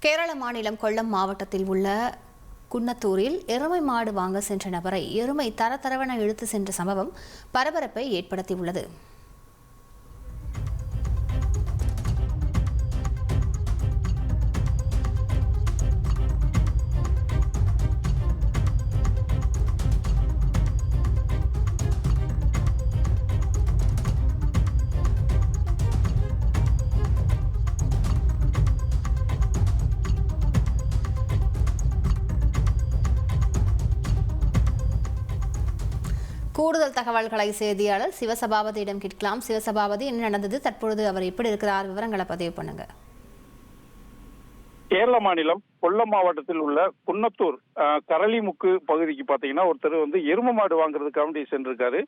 கேரள மாநிலம் கொல்லம் மாவட்டத்தில் உள்ள குன்னத்தூரில் எருமை மாடு வாங்க சென்ற நபரை எருமை தரதரவென இழுத்து சென்ற சம்பவம் பரபரப்பை ஏற்படுத்தியுள்ளது. கூடுதல் தகவல்களை செய்தியாளர் சிவசபாபதியிடம் கேட்கலாம். சிவசபாபதி என்ன நடந்தது? தற்பொழுது அவர் எப்படி இருக்கிறார்? விவரங்களை பதிவு பண்ணுங்க. கேரள மாநிலம் கொல்லம் மாவட்டத்தில் உள்ள குன்னத்தூர் கரளிமுக்கு பகுதிக்கு பாத்தீங்கன்னா ஒருத்தர் வந்து எரும மாடு வாங்குறதுக்காக வேண்டி சென்றிருக்காரு.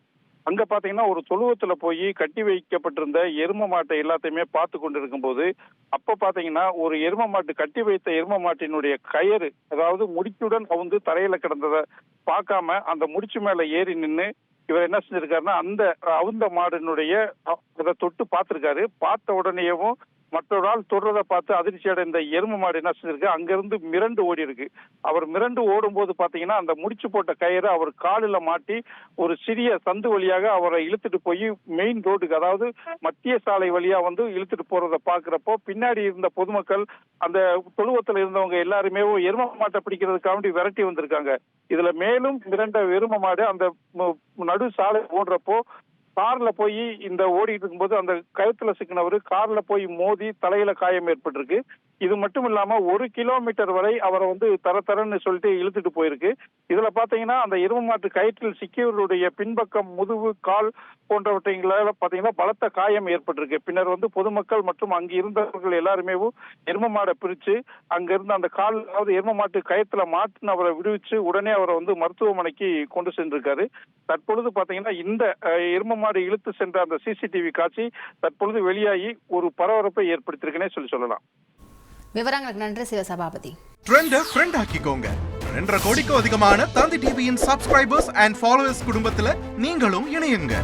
அங்க பாத்தீங்கன்னா ஒரு தொழுவத்துல போய் கட்டி வைக்கப்பட்டிருந்த எரும மாட்டை எல்லாத்தையுமே பார்த்து கொண்டிருக்கும் போது அப்ப பாத்தீங்கன்னா ஒரு எரும மாட்டு கட்டி வைத்த எரும மாட்டினுடைய கயறு அதாவது முடிச்சுடன் அவுந்து தரையில கிடந்ததை பார்க்காம அந்த முடிச்சு மேல ஏறி நின்று இவர் என்ன செஞ்சிருக்காருன்னா அந்த அவுந்த மாடினுடைய அதை தொட்டு பார்த்திருக்காரு. பார்த்த உடனேயும் மற்றொரு ஆள் தொடுறதை பார்த்து அதிர்ச்சி அடைந்த எருமை மாடு என்ன செஞ்சிருக்கு? அங்கிருந்து மிரண்டு ஓடி இருக்கு அவர் மிரண்டு ஓடும் போது பாத்தீங்கன்னா அந்த முடிச்சு போட்ட கயிறு அவர் காலில் மாட்டி ஒரு சிறிய சந்து வழியாக அவரை இழுத்துட்டு போய் மெயின் ரோடுக்கு அதாவது மத்திய சாலை வழியா வந்து இழுத்துட்டு போறதை பாக்குறப்போ பின்னாடி இருந்த பொதுமக்கள் அந்த தொழுவத்துல இருந்தவங்க எல்லாருமே எரும மாட்டை பிடிக்கிறதுக்காக வேண்டி விரட்டி வந்திருக்காங்க. இதுல மேலும் மிரண்ட எரும மாடு அந்த நடு சாலை ஓடுறப்போ கார்ல போய் இந்த ஓடிட்டு இருக்கும்போது அந்த கழுத்துல சிக்கினவர் கார்ல போய் மோதி தலையில காயம் ஏற்பட்டிருக்கு. இது மட்டும் இல்லாம ஒரு கிலோமீட்டர் வரை அவரை வந்து தர தரன்னு சொல்லிட்டு இழுத்துட்டு போயிருக்கு. இதுல பாத்தீங்கன்னா அந்த இரும்பு மாட்டு கயிற்றில் சிக்கியவருடைய பின்பக்கம் முதுகு கால் போன்றவற்றைங்களால பாத்தீங்கன்னா பலத்த காயம் ஏற்பட்டிருக்கு. பின்னர் வந்து பொதுமக்கள் மற்றும் அங்கு இருந்தவர்கள் எல்லாருமே எரும மாடை பிரிச்சு அங்க இருந்த அந்த கால் அதாவது எரும மாட்டு கயத்துல மாட்டின அவரை விடுவிச்சு உடனே அவரை வந்து மருத்துவமனைக்கு கொண்டு சென்றிருக்காரு. தற்பொழுது பாத்தீங்கன்னா இந்த எரும மாடு இழுத்து சென்ற அந்த சிசிடிவி காட்சி தற்பொழுது வெளியாகி ஒரு பரபரப்பை ஏற்படுத்தியிருக்குன்னே சொல்லி சொல்லலாம். விவரங்களுக்கு நன்றி சிவசபாபதி. ட்ரெண்ட ஃப்ரெண்ட் ஆக்கிக்கோங்க. ரெண்டரை கோடிக்கும் அதிகமான தந்தி டிவியின் சப்ஸ்கிரைபர்ஸ் அண்ட் ஃபாலோவர்ஸ் குடும்பத்துல நீங்களும் இணையுங்க.